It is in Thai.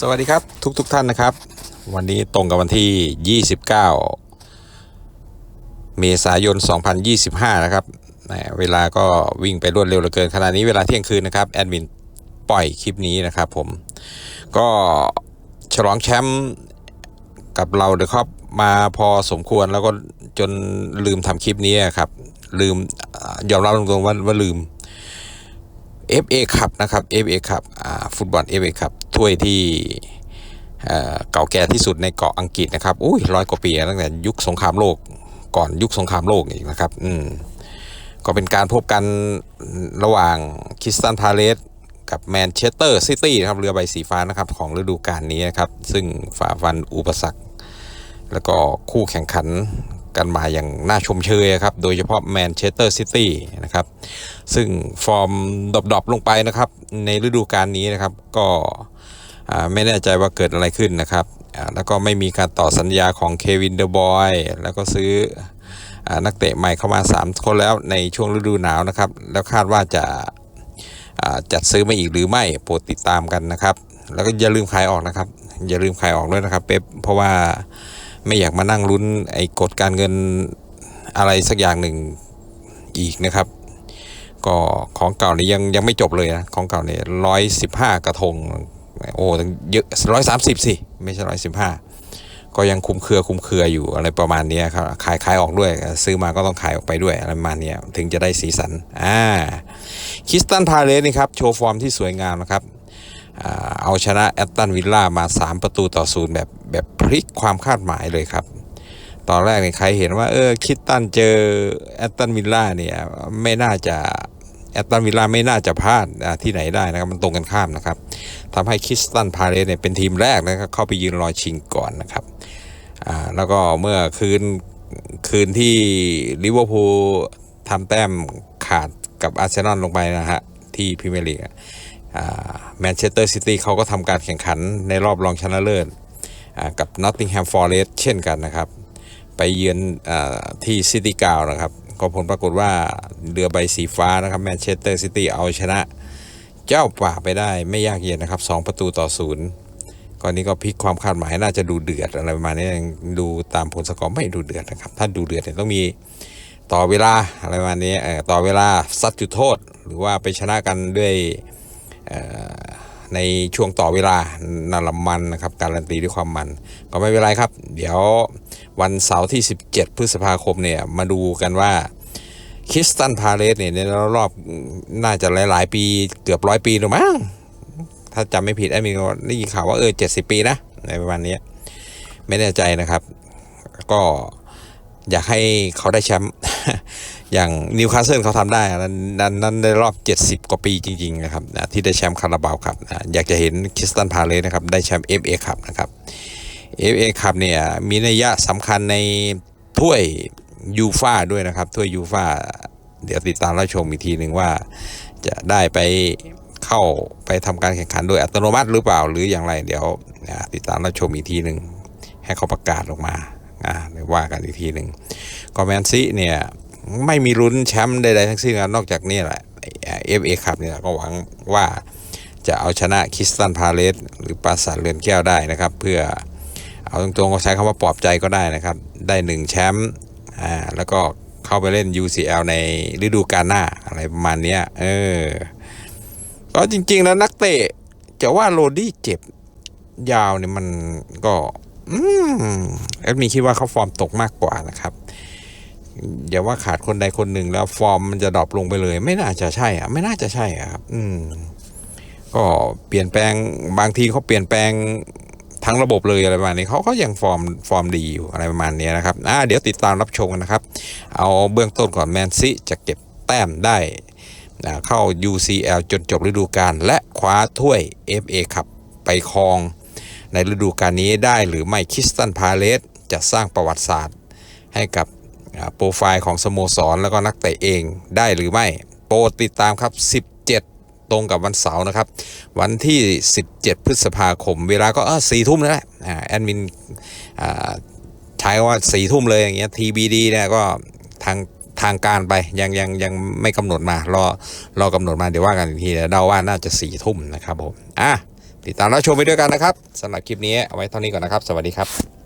สวัสดีครับทุกๆท่านนะครับ วันนี้ตรงกับวันที่ 29 เมษายน 2025 นะครับเวลาก็วิ่งไปรวดเร็วเหลือเกินขณะนี้เวลาเที่ยงคืนนะครับแอดมินปล่อยคลิปนี้นะครับผมก็ฉลองแชมป์กับเราเดอะครับมาพอสมควรแล้วก็จนลืมทำคลิปนี้ครับ ลืมยอมรับตรงๆว่าว่าลืม FA คัพนะครับ FA คัพฟุตบอล FA คัพถ้วยที่เก่าแก่ที่สุดในเกาะอังกฤษนะครับอุ้ยร้อยกว่าปีตั้งแต่ยุคสงครามโลกก่อนยุคสงครามโลกอีกนะครับอืมก็เป็นการพบกันระหว่างคิสตันพาเลสกับแมนเชสเตอร์ซิตี้นะครับเรือใบสีฟ้านะครับของฤดูกาลนี้นะครับ ซึ่งฝ่าฟันอุปสรรค แล้วก็คู่แข่งขัน กันมาอย่างน่าชมเชยครับ โดยเฉพาะแมนเชสเตอร์ซิตี้นะครับ ซึ่งฟอร์มดรอปๆลงไปนะครับ ในฤดูกาลนี้นะครับ ก็ไม่แน่ใจว่าเกิดอะไรขึ้นนะครับ แล้วก็ไม่มีการต่อสัญญาของเควินเดอะบอยแล้วก็ซื้ออนักเตะใหม่เข้ามา 3 คนแล้วในช่วงฤดูหนาวนะครับ แล้วคาดว่าจะาจัดซื้อมาอีกหรือไม่โปรดติดตามกันนะครับ แล้วก็อย่าลืมขายออกนะครับ อย่าลืมขายออกด้วยนะครับเป๊ปเพราะว่า ไม่อยากมานั่งลุ้นไอ้กฎการเงินอะไรสักอย่างหนึ่งอีกนะครับ ก็ของเก่านี่ยังยังไม่จบเลยนะของเก่าเนี่ยร้อยสิบห้ากระทงโอ้ตั้งเยอะร้อยสามสิบสิไม่ใช่ร้อยสิบห้าก็ยังคุมเครือคุมเครืออยู่อะไรประมาณนี้ครับขายขายออกด้วย ซื้อมาก็ต้องขายออกไปด้วยอะไรประมาณนี้ถึงจะได้สีสันอ่าคริสตันพาเลสนี่ครับ โชว์ฟอร์มที่สวยงามนะครับเอาชนะแอตตันวิลล่ามา 3 ประตูต่อศูนย์แบบแบบ พลิกความคาดหมายเลยครับ ตอนแรกเนี่ยใครเห็นว่า เออคิดตันเจอแอตตันวิลล่าเนี่ยไม่น่าจะแอตตันวิลล่าไม่น่าจะพลาดที่ไหนได้นะครับ มันตรงกันข้ามนะครับทำให้คริสตันพาเลสเนี่ยเป็นทีมแรกนะครับเข้าไปยืนรอชิงก่อนนะครับอ่าแล้วก็เมื่อคืนคืนที่ลิเวอร์พูลทำแต้มขาดกับอาร์เซนอลลงไปนะฮะที่พรีเมียร์ลีกแมนเชสเตอร์ซิตี้เขาก็ทำการแข่งขันในรอบรองชนะเลิศ กับนอตติงแฮมฟอร์เรสเช่นกันนะครับ ไปเยือนอที่ซิตี้กาวนะครับ ก็ผลปรากฏว่าเรือใบสีฟ้านะครับแมนเชสเตอร์ซิตี้เอาชนะ เจ้าป่าไปได้ไม่ยากเย็นนะครับ 2 ประตูต่อศูนย์ก่อนนี้ก็พลิกความคาดหมายน่าจะดูเดือดอะไรประมาณนี้ดูตามผลสกอร์ไม่ดูเดือดนะครับ ถ้าดูเดือดเนี่ยต้องมีต่อเวลาอะไรประมาณนี้ต่อเวลาซัดจุดโทษ หรือว่าไปชนะกันด้วย ในช่วงต่อเวลานาลมันนะครับ การันตีด้วยความมัน ก็ไม่เป็นไรครับ เดี๋ยววันเสาร์ที่ 17 พฤษภาคมเนี่ยมาดูกันว่าคิสตันพาเลสเนี่ยในรอบน่าจะหลาย ๆ ปีเกือบร้อยปีหรือมั้งถ้าจำไม่ผิดไอ้มีได้ยินข่าวว่าเออ70ปีนะในประมาณนี้ไม่แน่ใจนะครับ ก็ อยากให้เขาได้แชมป์อย่างนิวคาสเซิลเขาทำได้นั้นนั้นในรอบ 70 กว่าปีจริงๆนะครับนะที่ได้แชมป์คาราบาวครับนะอยากจะเห็นคริสตันพาเลสนะครับได้แชมป์ FA ครับนะครับ FA ครับเนี่ยมีนัยยะสำคัญในถ้วยยูฟาด้วยนะครับถ้วยยูฟาเดี๋ยวติดตามรับชมอีกทีหนึ่งว่าจะได้ไปเข้าไปทำการแข่งขันโดยอัตโนมัติหรือเปล่าหรืออย่างไร เดี๋ยวติดตามรับชมอีกทีหนึ่งให้เขาประกาศออกมา อ่าเดี๋ยวว่ากันอีกทีหนึ่งก็แมนซีเนี่ยไม่มีลุ้นแชมป์ใดๆทั้งสิ้นนอกจากนี่แหละเอฟเอคัพเนี่ยก็หวังว่าจะเอาชนะคิสตันพาเลสหรือปราสาทเรือนแก้วได้นะครับ เพื่อเอาตรงๆก็ใช้คำว่าปลอบใจก็ได้นะครับ ได้หนึ่งแชมป์อ่าแล้วก็เข้าไปเล่น UCL ในฤดูกาลหน้าอะไรประมาณนี้เออก็จริงๆแล้วนักเตะจะว่าโรดี้เจ็บยาวเนี่ยมันก็ แอดมีคิดว่าเขาฟอร์มตกมากกว่านะครับอย่าว่าขาดคนใดคนหนึ่งแล้วฟอร์มมันจะดรอปลงไปเลย ไม่น่าจะใช่อะ ไม่น่าจะใช่อะครับ อืม ก็เปลี่ยนแปลงบางทีเขาเปลี่ยนแปลงทั้งระบบเลยอะไรประมาณนี้เขาก็ยังฟอร์มฟอร์มดีอยู่อะไรประมาณนี้นะครับอ่าเดี๋ยวติดตามรับชมกันนะครับ เอาเบื้องต้นก่อนแมนซีจะเก็บแต้มได้อ่าเข้า UCL จนจบฤดูกาลและคว้าถ้วย FA คัพไปครอง ในฤดูกาลนี้ได้หรือไม่คิสตันพาเลสจะสร้างประวัติศาสตร์ ให้กับโปรไฟล์ของสโมสร แล้วก็นักเตะเองได้หรือไม่ โปรดติดตามครับ 17 ตรงกับวันเสาร์นะครับ วันที่ 17 พฤษภาคม เวลาก็เออสี่ทุ่มนั่นแหละแอดมินใช้ว่าสี่ทุ่มเลยอย่างเงี้ย TBD เนี่ยก็ทางทางการไปยังยังยังไม่กำหนดมารอรอกำหนดมาเดี๋ยวว่ากันอีกทีเดาว่าน่าจะสี่ทุ่มนะครับผมอะ ติดตามรับชมไปด้วยกันนะครับสำหรับคลิปนี้เอาไว้เท่านี้ก่อนนะครับ สวัสดีครับ